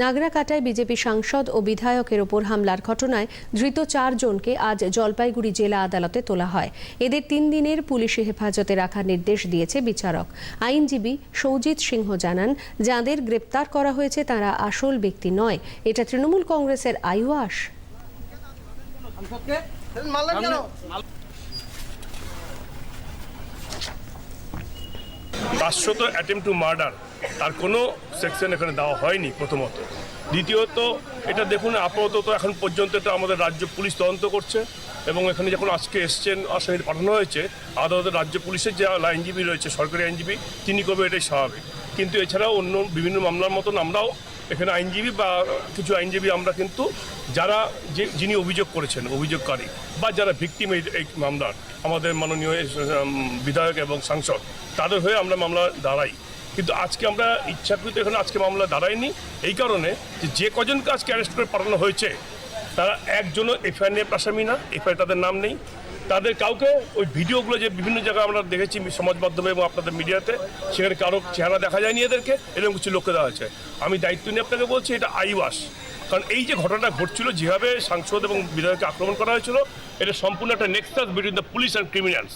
নাগরাকাটায় BJP সাংসদ ও বিধায়কের ওপর হামলার ঘটনায় ধৃত চারজনকে আজ জলপাইগুড়ি জেলা আদালতে তোলা হয়। এদের তিন দিনের পুলিশি হেফাজতে রাখার নির্দেশ দিয়েছে বিচারক। আইনজীবী সৌজিত সিংহ জানান, যাঁদের গ্রেপ্তার করা হয়েছে তারা আসল ব্যক্তি নয়। এটা তৃণমূল কংগ্রেসের আইওয়াস। পাঁচশত অ্যাটেম্প টু মার্ডার। তার কোনো সেকশন এখানে দেওয়া হয়নি প্রথমত। দ্বিতীয়ত, এটা দেখুন, আপাতত এখন পর্যন্ত এটা আমাদের রাজ্য পুলিশ তদন্ত করছে এবং এখানে যখন আজকে এসছেন আসামি পাঠানো হয়েছে, আদালতের রাজ্য পুলিশের যে আইনজীবী রয়েছে, সরকারি আইনজীবী, তিনি কবে এটাই স্বাভাবিক। কিন্তু এছাড়াও অন্য বিভিন্ন মামলার মতন আমরাও এখানে আইনজীবী বা কিছু আইনজীবী আমরা কিন্তু যারা যে, যিনি অভিযোগ করেছেন, অভিযোগকারী, বা যারা ভিকটিম এই এই মামলার, আমাদের মাননীয় বিধায়ক এবং সাংসদ, তাদের হয়ে আমরা মামলা দাঁড়াই। কিন্তু আজকে আমরা ইচ্ছাকৃত এখানে আজকে মামলা দাঁড়াইনি এই কারণে যে যে কজনকে আজকে অ্যারেস্ট করে পাঠানো হয়েছে, তারা একজনও এফআইআর নিয়ে আসামি না, এফআইআর তাদের নাম নেই। তাদের কাউকে ওই ভিডিওগুলো যে বিভিন্ন জায়গায় আমরা দেখেছি সমাজ মাধ্যমে এবং আপনাদের মিডিয়াতে, সেখানে কারও চেহারা দেখা যায়নি এদেরকে, এরকম কিছু লোককে দেওয়া হয়েছে। আমি দায়িত্ব নিয়ে আপনাকে বলছি, এটা আইওয়াস। কারণ এই যে ঘটনাটা ঘটছিল, যেভাবে সাংসদ এবং বিধায়ককে আক্রমণ করা হয়েছিল, এটা সম্পূর্ণ একটা nexus between the police and criminals